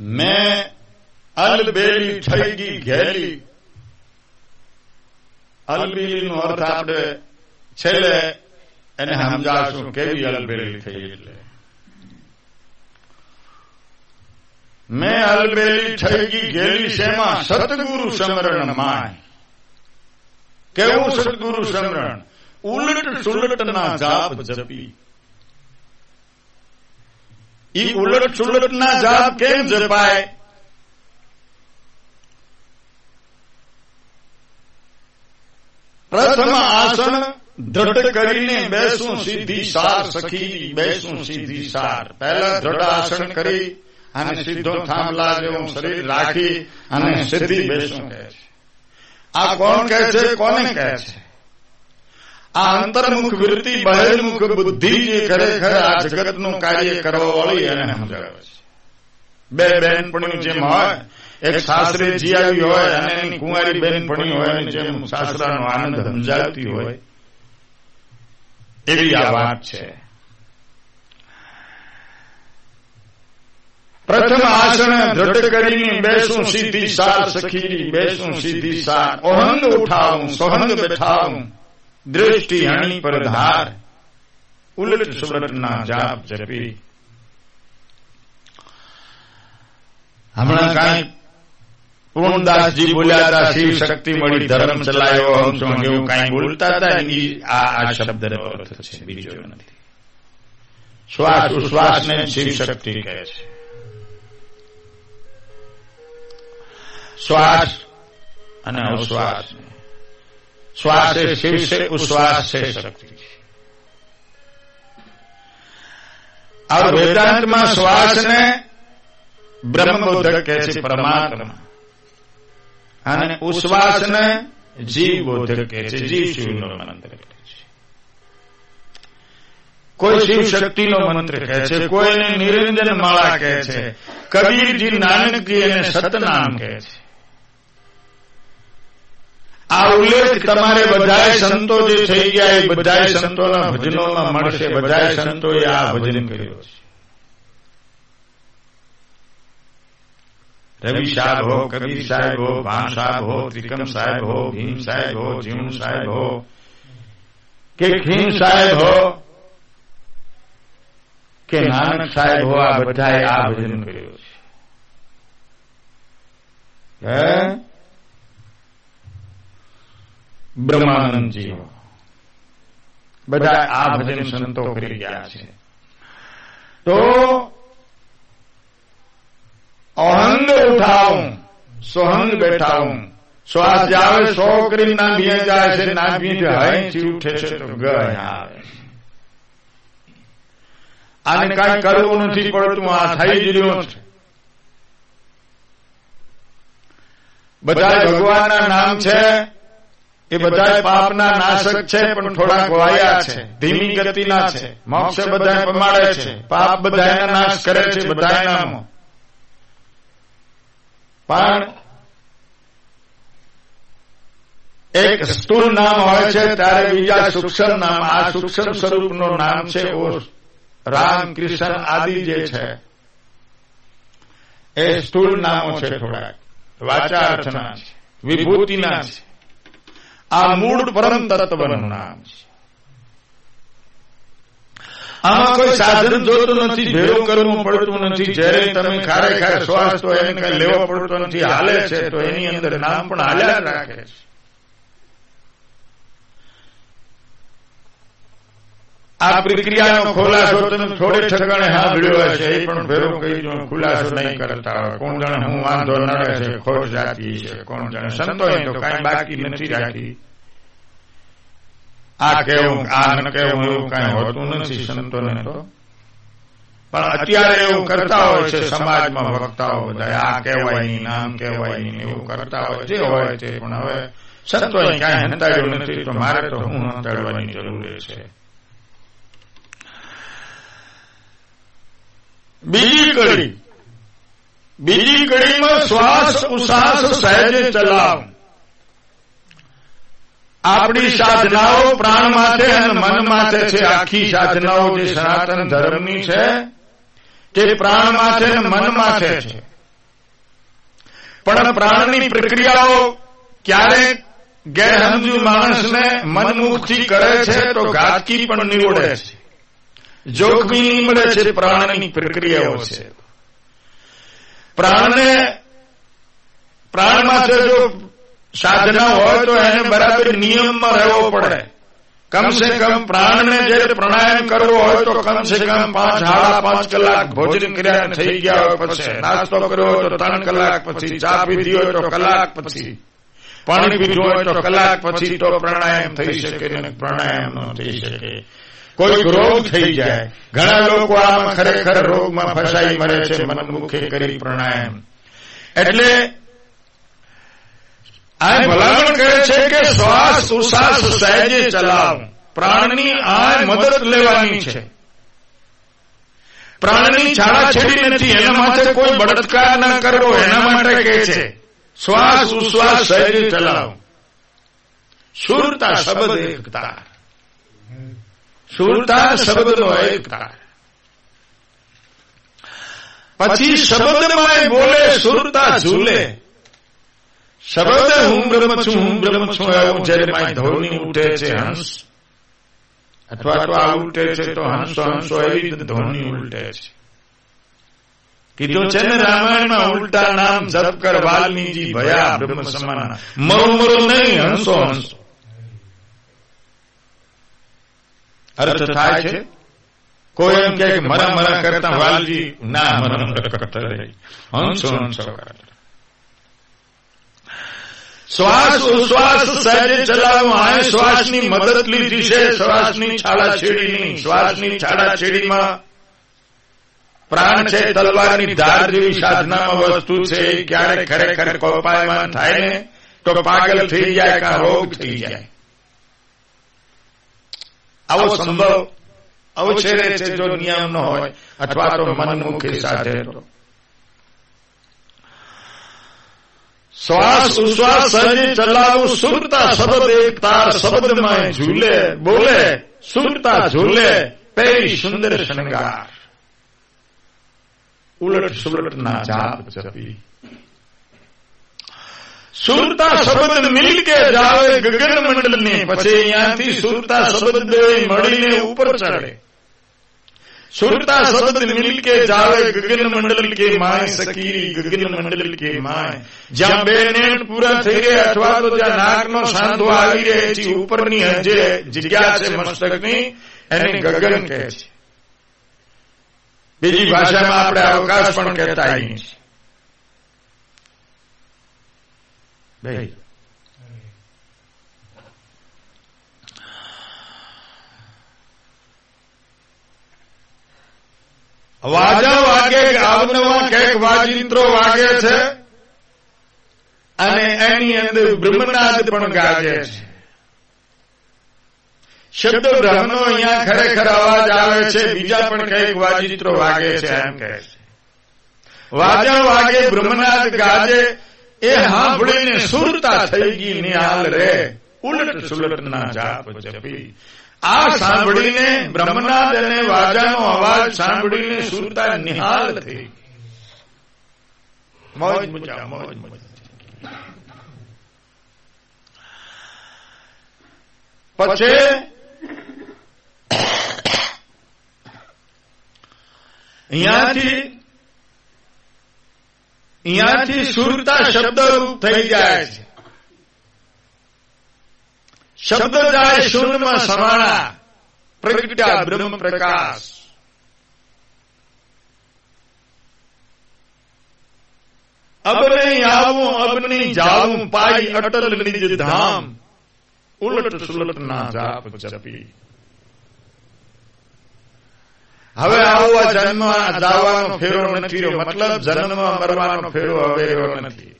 મેં અલબેલી ગઈ ઘેલી. અલબેલી નો અર્થ આપણે છેલ્લે એને સમજાવશું કેવી અલબેલી થઈ એટલે. મેં અલબેલી ગઈ ઘેલી શેમાં? સતગુરુ સમરણ માય. કેવું સદગુરુ સમરણ ઉલટ સુલટ ના જાપ જપી. ઈ ઉલટ સુલટ ના જાપ કેમ જપાય? પ્રથમ આસન દ્રઢ કરીને બેસું સીધી સાર સખી, બેસું સીધી સાર. પહેલા દ્રઢ આસન કરી અને સીધો થાંભલા જેવું શરીર રાખી અને સીધી બેસું કહે છે. આ કોણ કહે છે? કોને કહે છે? આ વૃત્તિ બહિર્મુખ બુદ્ધિ જે ખરેખર આ જગતનું કાર્ય કરવા વાળી એને સમજાવે છે. બે બહેનપણીઓ જેમ હોય, એક સાસરે જીયાવી હોય, અને એની કુંવારી બહેનપણી હોય જેમ સાસરાનો આનંદ સમજાવતી હોય. એવી આ વાત છે. પ્રથમ આસન દ્રઢ કરીને બેસું સીધી સાર સખી બેસું સીધી સાર. ઓહંગ ઉઠાવું, સોહંગ બેઠાવું. દૃષ્ટિ હણી પર ધાર ઉલટ સુલટ ના જાપ જપી. હમણાં કાંઈ પૂર્ણદાસજી બોલ્યા હતા શિવ શક્તિ મળી ધર્મ ચલાયો હમ એવું કાંઈ બોલતા હતા આ આ શબ્દ અર્થ છે બીજો નથી. શ્વાસ ઉશ્વાસને શિવ શક્તિ કહે છે. શ્વાસ અને ઉશ્વાસ શ્વાસ એ શિવ છે ઉશ્વાસ છે શક્તિ और वेदांत में श्वास ने બ્રહ્મબોધક કહે છે પરમાત્મા અને ઉશ્વાસ ને જીવ બોધક કહે છે જીવ શિવનો મંત્ર કહે છે કોઈ શિવ શક્તિનો મંત્ર કહે છે કોઈને નિરંજન માળા કહે છે કબીરજી નાનકી અને સતનામ કહે છે આ ઉલ્લેખ તમારે બધા સંતો જે થઈ ગયા એ બધા સંતોના ભજનોમાં મળશે. બધા સંતોએ આ ભજન કર્યો છે. રવિ સાહેબ હો, કબીર સાહેબ હો, ભાન સાહેબ હો, ત્રિકમ સાહેબ હો, ભીમ સાહેબ હો જીવણ સાહેબ હો, કે ખીમ સાહેબ હો, કે નાનક સાહેબ હો, આ બધાએ આ ભજન કર્યું છે. હે? બ્રહ્માનંદજી. હો બધા આ ભજન સંતો કરી ગયા છે. તો અહંગ ઉઠાવું સોહંગ બેઠાવું. શ્વાસ જાવે સો કરી નાભીએ જાય છે નાભી અહીંથી ઉઠે છે તો ગ આવે. આને કઈ કરવું નથી પડતું આ થઈ જ રહ્યું છે. બધા ભગવાનના નામ છે. એ બધા પાપના નાશક છે, પણ થોડાક વાયા છે. ધીમી ગતિના છે. મોક્ષ બધા પમાડે છે. પાપ બધા નાશ કરે છે બધા પણ એક સ્થુલ નામ હોય છે, ત્યારે બીજા સૂક્ષ્મ નામ. આ સૂક્ષ્મ સ્વરૂપનો નામ છે રામ કૃષ્ણ આદિ જે છે. એ સ્થુલ નામો છે થોડાક. વાચાર્થના છે. વિભૂતિના છે. આ મૂળ પરમ તત્વનું નામ છે. આમાં કોઈ સાધન જોતું નથી ભેળો કરવું પડતું નથી. જ્યારે તમે ખારે ખારે શ્વાસ તો એને કઈ લેવો પડતો નથી હાલે છે તો એની અંદર નામ પણ હાલ્યા રાખે છે. આ પ્રક્રિયાનો ખુલાસો તમે થોડે ઠકાણે સાંભળ્યો હશે, એ પણ ફેરો કહી ખુલાસો નહીં કરતા કોણ જાણે હું વાંધો નડે છે, ખોટ જાતી છે, કોણ જાણે સંતો તો કઈ બાકી નથી રાખી. આ કેવું, આ ન કેવું, એવું કઈ હોતું નથી સંતોને તો. પણ અત્યારે એવું કરતા હોય છે, સમાજમાં વક્તાઓ બધા, આ કહેવાય નહીં નામ કહેવાય નહીં, એવું કરતા હોય જે હોય તે, પણ હવે સંતો ક્યાંય હંતાડ્યું નથી, તો મારે તો હું હંતાડવાની જરૂર છે. બીજી કડી. બીજી કડીમાં શ્વાસ ઉશ્વાસ સહેજે ચલાવ. આપણી સાધનાઓ પ્રાણ માટે અને મન માટે છે. આખી સાધનાઓ જે સનાતન ધર્મની છે, તે પ્રાણ માટે અને મન માટે છે. પણ પ્રાણની પ્રક્રિયાઓ ક્યારેક ગેરહમજુ માણસને મનમુખથી કરે છે તો ઘાતકી પણ નીવડે છે. જોખમી નીવડે છે પ્રાણની પ્રક્રિયાઓ છે પ્રાણને પ્રાણમાં જો સાધના હોય તો એને બરાબર નિયમમાં રહેવો પડે કમસે કમ પ્રાણને જયારે પ્રાણાયામ કરવો હોય તો કમસે કમ પાંચ સાડા પાંચ કલાક ભોજન કર્યા થઈ ગયા હોય પછી નાસ્તો કર્યો હોય તો ત્રણ કલાક પછી ચા પીધી હોય તો કલાક પછી પાણી પીધું હોય તો કલાક પછી તો પ્રાણાયામ થઈ શકે ને પ્રાણાયામ ન થઈ શકે કોઈ રોગ થઈ જાય. ઘણા લોકો આમાં ખરેખર રોગમાં ફસાઈ મરે છે મનમુખે કરી પ્રાણાયામ. એટલે આ ભલામણ કરે છે કે શ્વાસ ઉશ્વાસ સહેજે ચલાવ. પ્રાણની આ મદદ લેવાની છે. પ્રાણની છાડાછેડી નથી એના માટે કોઈ બળત્કાર ન કરવો એના માટે કહે છે શ્વાસ ઉશ્વાસ સહેજે ચલાવ. શુરતા શબ્દ એકતા. શુરતા શબ્દનો એકતા પછી શબ્દમાં બોલે સુરતા ઝૂલે. શબ્દ હું બ્રહ્મ છું હું બ્રહ્મ છું એવું જયારે માય ધોની ઉઠે છે હંસ. અથવા તો આ ઉલટે છે તો હંસો હંસો એવી રીતે ધોની ઉલટે છે. કીધું છે ને રામાયણમાં ઉલટા નામ જપ કર વાલ્મીજી ભયા બ્રહ્મ સમાન. મરો મરો નહીં હંસો હંસો. અર્થ થાય છે? કોઈ એમ કે મરા મરા કરતા વાલજી ના મરા કરતા રહી. હંસો હંસો શ્વાસ, ઉશ્વાસ સહેજે ચલાવો આ શ્વાસની મદદ લીધી છે શ્વાસની છાડાછેડીની, શ્વાસની છાડાછેડીમાં પ્રાણ છે, તલવારની ધાર જેવી સાધનામાં વસ્તુ છે, ક્યારે ખરેખર કોપાયમાન થાય ને, તો પાગલ થઈ જાય, કા રોગ થઈ જાય. આવો સંભવ અવછેરે છે જો નિયમ ન હોય અથવા તો મનમુખી સાથે તો શ્વાસ ઉશ્વાસ સહજે ચલાવું સુરતા શબ્દ એક તાર શબ્દમાં ઝૂલે બોલે સુરતા ઝૂલે પેરી સુંદર શણગાર. ઉલટ સુલટ ના જાપ જપી. સુરતા શબ્દ મિલ કે જાવે ગગન મંડળ ને પછી અહીંયાથી સુરતા શબ્દ મળીને ઉપર ચડે. સુરતા શબ્દ મિલકે જાવે ગગન મંડળ કે માય સકીરી ગગન મંડળ કે માય? જ્યાં બે નેણ પૂરા થઈ ગયા અથવા તો જ્યાં નાકનો સાંધો આવી રહે છે, ઉપરની જે જગ્યા છે મસ્તકની, એને ગગન કહે છે. બીજી ભાષામાં આપણે અવકાશ પણ કહેતા આવીએ છીએ. ભાઈ વાજા વાગે અવનવા કંઈક વાજિંત્રો વાગે છે? અને એની અંદર બ્રહ્મનાદ પણ ગાજે છે. શબ્દ બ્રહ્મનો અહીંયા ખરેખર અવાજ આવે છે બીજા પણ કંઈક વાજિંત્રો વાગે છે એમ કહે છે. વાજા વાગે બ્રહ્મનાદ ગાજે એ સાંભળીને સુરતા થઈ ગઈ નિહાલ રે. ઉલટ સુલટ ના જાપ જપી આ સાંભળીને બ્રહ્મનાદ અને વાજાનો અવાજ સાંભળીને સુરતા નિહાલ થઈ મોજ મજા મોજ મજા. પછી અહીંયાથી અહીંયાથી સુરતા શબ્દરૂપ થઈ જાય છે. શબ્દ જાય શૂન્યમાં સમાણા પ્રગટ્યા બ્રહ્મ પ્રકાશ. અબ નહીં આવું અબ નહીં જાવું પાઈ અટલ નિજ ધામ. ઉલટ સુલટ ના જાપ જપી. હવે આવો જન્મ દાવાનો ફેરો નથી રહ્યો. મતલબ જન્મ મરવાનો ફેરો હવે રહ્યો નથી.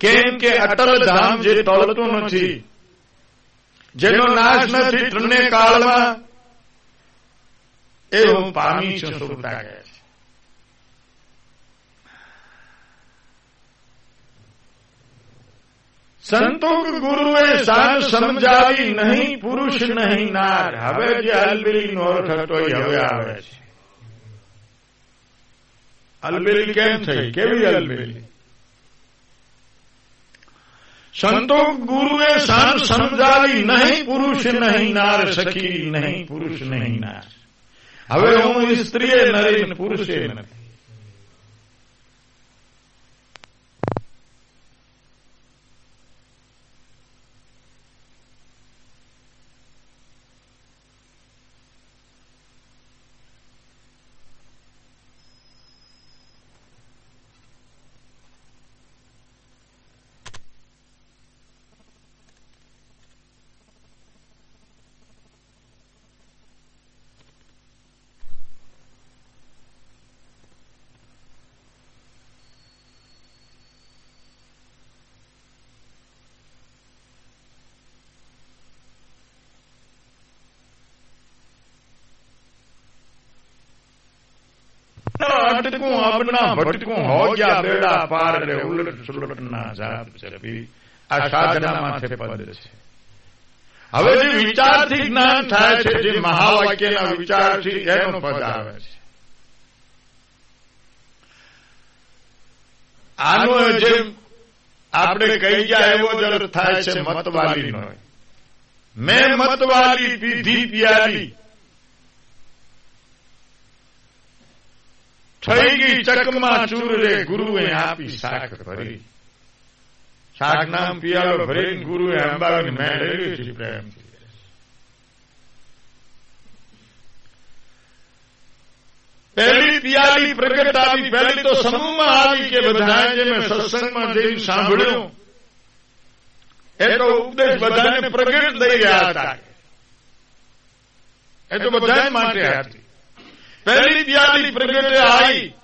કેમ કે અટલ ધામ જે ટળતું નથી જેનો નાશ નથી ત્રણે કાળમાં એ હું પામી છું સુખતા કહે છે સંતો ગુરુએ શાન સમજાવી નહીં પુરુષ નહીં નાર હવે જે અલબેલી નો અર્થ હતો એ હવે આવે છે અલબેલી કેમ થઈ કેવી અલબેલી સંતો ગુરુએ સાન સમજાવી નહીં પુરુષ નહીં નાર સખી નહીં પુરુષ નહીં નાર હવે હું સ્ત્રીએ નરી પુરુષે નથી અટકું અબના ભટકું હો ગયા બેડા પાર રે ઉલટ સુલટ ના જાત જપી. આ સાધના માથે પદ છે. હવે જે વિચારથી જ્ઞાન થાય છે, જે મહાવાક્યના વિચારથી એનો પદ આવે છે. આનો જે આપણે કહી ગયા એવો જ થાય છે, મતવાલીનો. મેં મતવાલી પીધી પિયાલી. થઈ ગઈ ચકમાં ચૂરે ગુરુએ આપી શાક ભરી શાક નામ પિયાલો ભરી ગુરુએ અંબાવીને મેં લઈ લીધી પ્રેમથી પહેલી પિયાલી પ્રગટ આવી પહેલી તો સમૂહમાં આવી કે બધા જે મેં સત્સંગમાં જઈને સાંભળ્યું એ તો ઉપદેશ બધાને પ્રગટ દઈ રહ્યા હતા. એ તો બધા માટે હતી પહેલી પિયાલી પ્રગટે આવી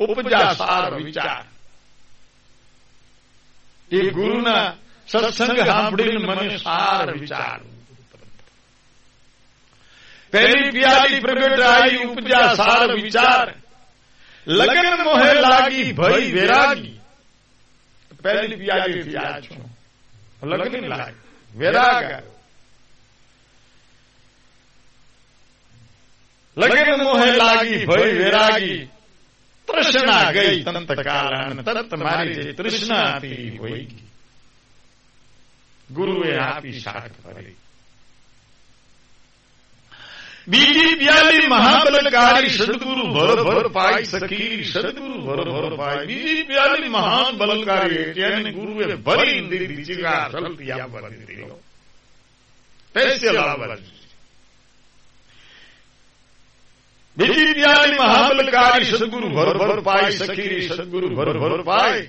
ઉપજા સાર વિચાર એ ગુરુના સત્સંગ સાંભળીને મને સાર વિચાર પહેલી પિયાલી પ્રગટ આવી ઉપજા સાર વિચાર લગન મોહે લાગી ભય વેરાગી પહેલી પિયાલી થી આ છું લગન લાગી લગન મોહે લાગી ભય વેરાગી. તૃષ્ણા ગઈ તંત કારણ તરત મારી જે તૃષ્ણા હતી હોય ગુરુએ આપી શાક ભરી. બીજી બ્યાલી મહાબલકારી સદગુરુ ભર ભર પાઈ સખી સદગુરુ ભર ભર પાઈ. બીજી બ્યાલી મહાન બલકારી તેને ગુરુએ ભરી દીધી જીગા સલતી ભરી દીધી. સ્પેશિયલ આવવા બીજી બ્યાલી મહાબલકારી સદગુરુ ભર ભર પાઈ સખી સદગુરુ ભર ભર પાઈ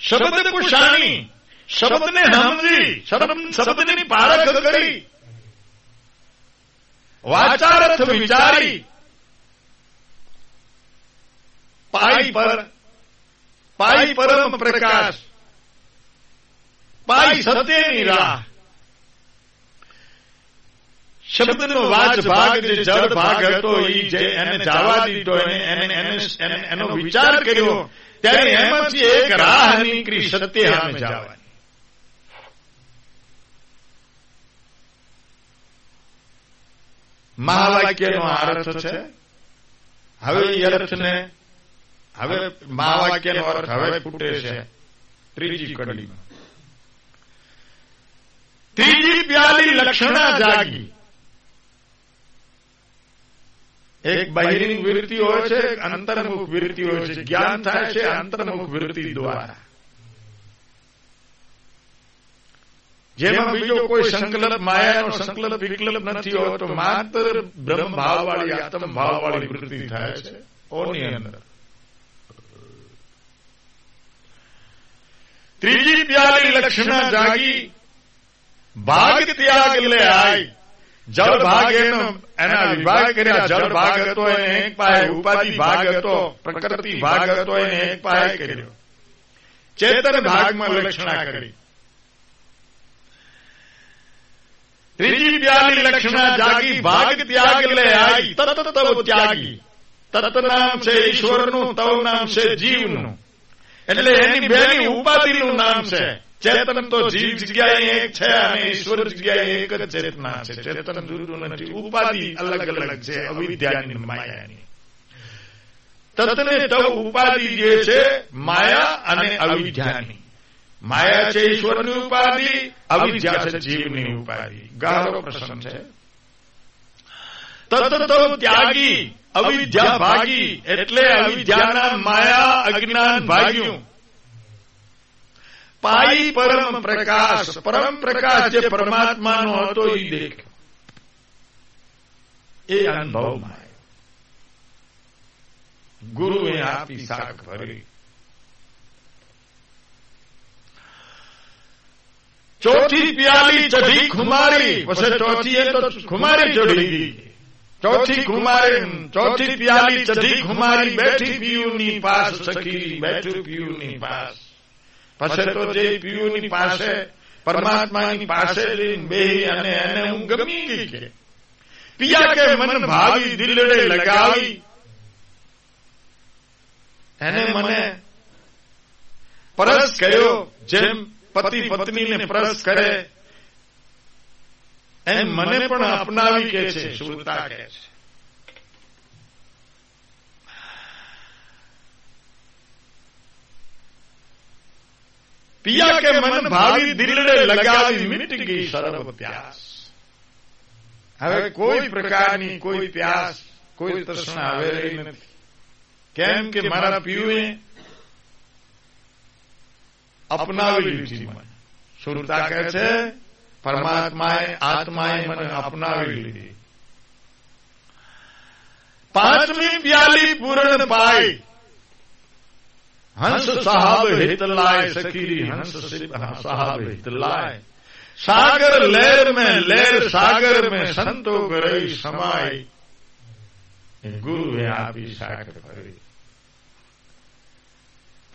શબ્દ કુશાણી શબ્દને સમજી શબ્દની પારખ કરી. વાચારથ વિચારી. પાઈ પર પાઈ પરમ પ્રકાશ. પાઈ સત્યની રાહ. શબ્દનો વાજ ભાગ જે જળ ભાગ હતો એ જે એને જવા દીધો એને એનો વિચાર કર્યો ત્યારે એમાંથી એક રાહ નીકળી સત્ય સામે જવાની. મહાવાક્યનો અર્થ છે? હવે એ અર્થને હવે મહાવાક્યનો અર્થ હવે ફૂટે છે ત્રીજી કડીમાં. ત્રીજી પ્યાલી લક્ષણા જાગી. એક બહિરિંગ વૃત્તિ હોય છે, એક અંતર્મુખ વૃત્તિ હોય છે. જ્ઞાન થાય છે અંતર્મુખ વૃત્તિ દ્વારા. જેમાં બીજો કોઈ સંકલ્પ, માયાનો સંકલ્પ, વિકલ્પ નથી હોતો. માત્ર બ્રહ્મ ભાવવાળી, આત્મ ભાવવાળી વૃત્તિ થાય છે. ઓની અંદર. ત્રીજી પ્યારી લક્ષણ જાગી, ભાગ ત્યાગ લે આઈ. જળ ભાગ એનો એના વિભાગ કર્યા જળ ભાગ હતો એને એક પાયે ઉપાધિ ભાગ હતો પ્રકૃતિ ભાગ હતો એને એક પાયે કર્યો. ચેતન ભાગમાં લક્ષણા કરી. ત્રીજી પ્યાલી લક્ષણા જાગી ભાગ ત્યાગ લે આઈ તત તવ ત્યાગી. તત નામ છે ઈશ્વરનું તવ નામ છે જીવનું. એટલે એની બેની ઉપાધિનું નામ છે. ચેતન તો જીવ જગ્યાએ એક છે અને ઈશ્વર જગ્યાએ એક જ ચેતના છે. ચેતન જુદું નથી ઉપાધિ અલગ અલગ છે. અવિદ્યાની માયાની. તત્ને તવ ઉપાધિ જે છે માયા અને અવિદ્યાની. માયા છે ઈશ્વરની ઉપાધિ અવિદ્યા છે જીવની ઉપાધિ. ગાળો પ્રશ્ન છે. તત તવ ત્યાગી અવિદ્યા ભાગી એટલે અવિદ્યાના માયા અજ્ઞાન ભાગ્યું. પાઈ પરમ પ્રકાશ પરમ પ્રકાશ જે પરમાત્માનો હતો એ દેખ એ અનુભવમાં ગુરુએ આપી શાક ભરી ચોથી પ્યાલી ચઢી ખુમારી પછી ચોથી એ તો ખુમારી ચઢી ચોથી ખુમારી ચોથી પ્યાલી ચઢી ખુમારી બેઠી પીયુની પાસ સખી બેઠું પીયુની પાસ પછી તો જે પીયુની પાસે, પરમાત્માની પાસે બેહી અને એને હું ગમી ગઈ કે. પિયા કે મન ભાવી દિલડે લગાવી. એને મને પરસ કર્યો, જેમ પતિ પત્નીને પરસ કરે, એમ મને પણ અપનાવી કે છે સુરતા કે છે. પિયા કે મન ભાવી દિલડે લગાવી મિટ ગઈ સર્વ પ્યાસ હવે કોઈ પ્રકારની કોઈ પ્યાસ કોઈ તૃષ્ણા હવે રહી નથી કેમ કે મારા પિયુએ અપનાવી લીધી મને સુરતા કહે છે પરમાત્માએ આત્માએ મને અપનાવી લીધી પાંચમી પ્યાલી પૂરણ પાઈ હંસ સાહબ હિત લાય સખી હંસ સાહબ હિત લાય सागर लहर में लहर सागर में संतो गई समाई गुरु है આપી સાગર ભરી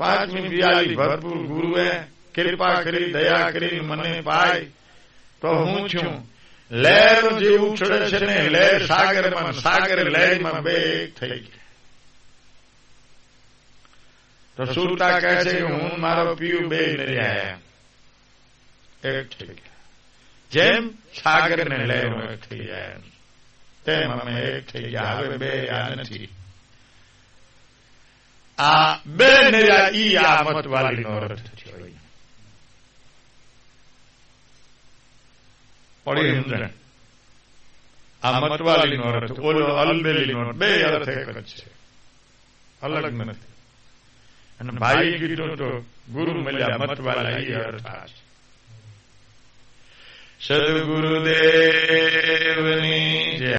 પાંચમી બિયાલી ભરપૂર ગુરુએ કૃપા કરી દયા કરી મને પાય તો હું છું લહેર જે ઉછળે છે ને લહેર સાગરમાં સાગર લહેરમાં બે એક થઈ ગયા તો સુરતા કહે છે કે હું મારો પીયું બે રહ્યા એક થઈ ગયા જેમ સાગર ને લહેર એક થઈ જાય તેમ અમે એક થઈ ગયા. હવે બે આ નથી. આ બે નર્યા ઈ આ મતવાલી નો અર્થ થયો પડી સમજણ આ મતવાલી નો અર્થ ઓલો અલબેલી નો બે અર્થ એક જ છે. અલગ નથી. અને ભાઈ કીધું તો ગુરુ મળ્યા મતવાલા ઈ અર્થ આ છે સદગુરુદેવની જય.